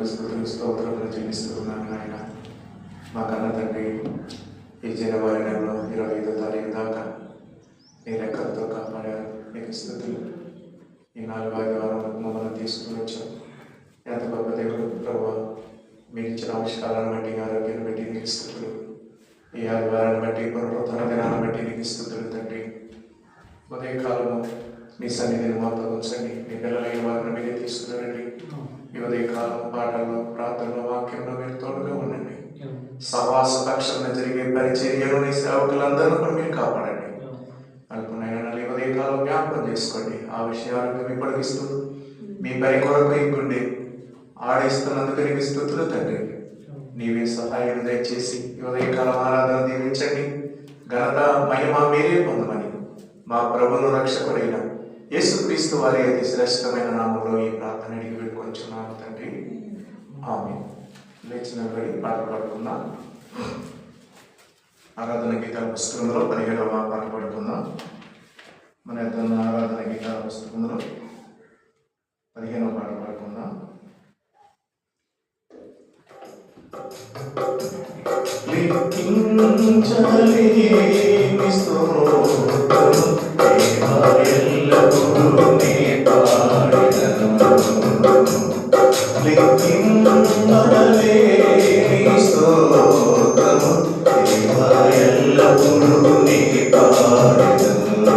వందనాలు స్థుతులు స్తోత్రములు చెల్లిస్తున్నాను నాయన. మా కన్న తండ్రి ఈ జనవరి నెలలో ఇరవై ఐదో తారీఖు దాకా నీ రెక్కలతో కాపాడారు. నీకు స్థుతులు. ఈ నాలుగు ఐదు వారాలకు మమ్మల్ని తీసుకుని వచ్చారు ఎంత గొప్ప దేవుడు ప్రభు. మీరు ఇచ్చిన అవసరాలను బట్టి ఆరోగ్యాన్ని బట్టి నీకు స్థుతులు. ఈ ఆదివారాన్ని బట్టి పునరుద్ధరణ దినాన్ని బట్టి నీకు స్థుతులు తండ్రి. ఉదయకాలము మీ సన్నిధిని మాతో ఉంచండి. మీ పిల్లలైన వారిని మీరే తీసుకురండి. ఈ ఉదయకాలం పాటల్లో ప్రార్థనలో వాక్యంలో మీరు తోడుగా ఉండండి. సవాస పక్షంలో జరిగే పరిచర్యలు నీ సేవకులందరూ కూడా మీరు కాపాడండి. అనుకున్న ఈ ఉదయకాలం జ్ఞాపకం చేసుకోండి. ఆ విషయాలను మీ పొడిగిస్తూ మీ పని కొరకు గుండె ఆడిస్తున్నందుకు నీకు స్థుతులు తండ్రి. నీవే సహాయం దయచేసి ఈ ఉదయకాలం ఆరాధన దీవించండి. ఘనత మహిమ మీరే పొందమని మా ప్రభును రక్షకుడైన యేసుక్రీస్తు వారి అతి శ్రేష్టమైన నామంలో ఈ ప్రార్థన అడిగి వేడుకొంచున్నాము తండ్రి. ఆమె లేచిన బడి పాట పాడుకుందాం. ఆరాధన గీతాల పుస్తకంలో పదిహేడవ పాట పాడుకుందాం. మన యొక్క ఆరాధన గీతాల పుస్తకంలో పదిహేనవ పాట పాడుకుందాం. స్తోత్రము దేవా ఎల్లప్పుడూ నీ పాడెదను.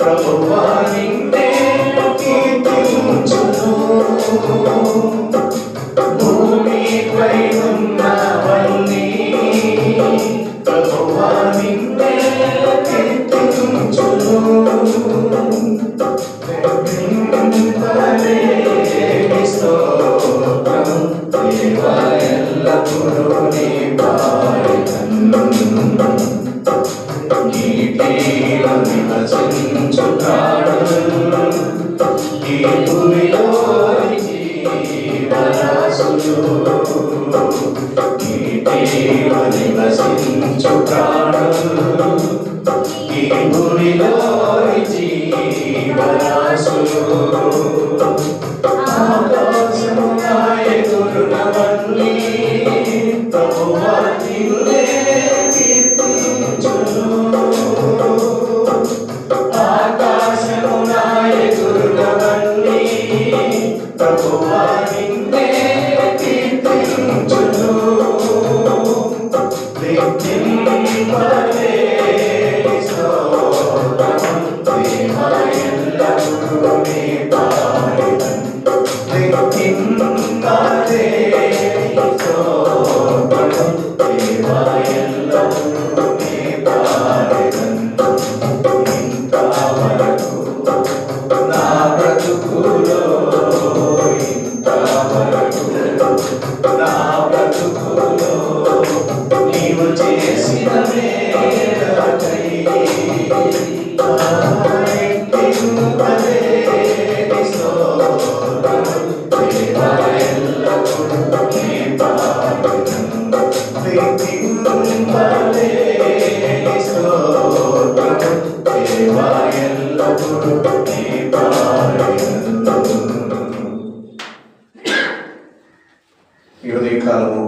ప్రభువా నిన్నే కీర్తించును. భూమిపై ఉన్నవన్నీ ప్రభువా నిన్నే కీర్తించును. లెక్కింపలేని స్తోత్రం దేవా ఎల్లప్పుడూ నీ పాడెదను. నీటిలో నివసించు ఈ భూమిలో జీవరాశులు.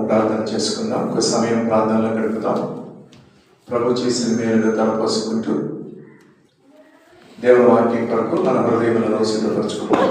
ఉదయకాలము ప్రార్థన చేసుకుందాం. ఒక సమయం ప్రార్థనలో గడుపుతాం. ప్రభు చేసిన మేలు తలపోసుకుంటూ దేవుని వాక్యం కొరకు మన హృదయంలో సిద్ధపరచుకుంటాం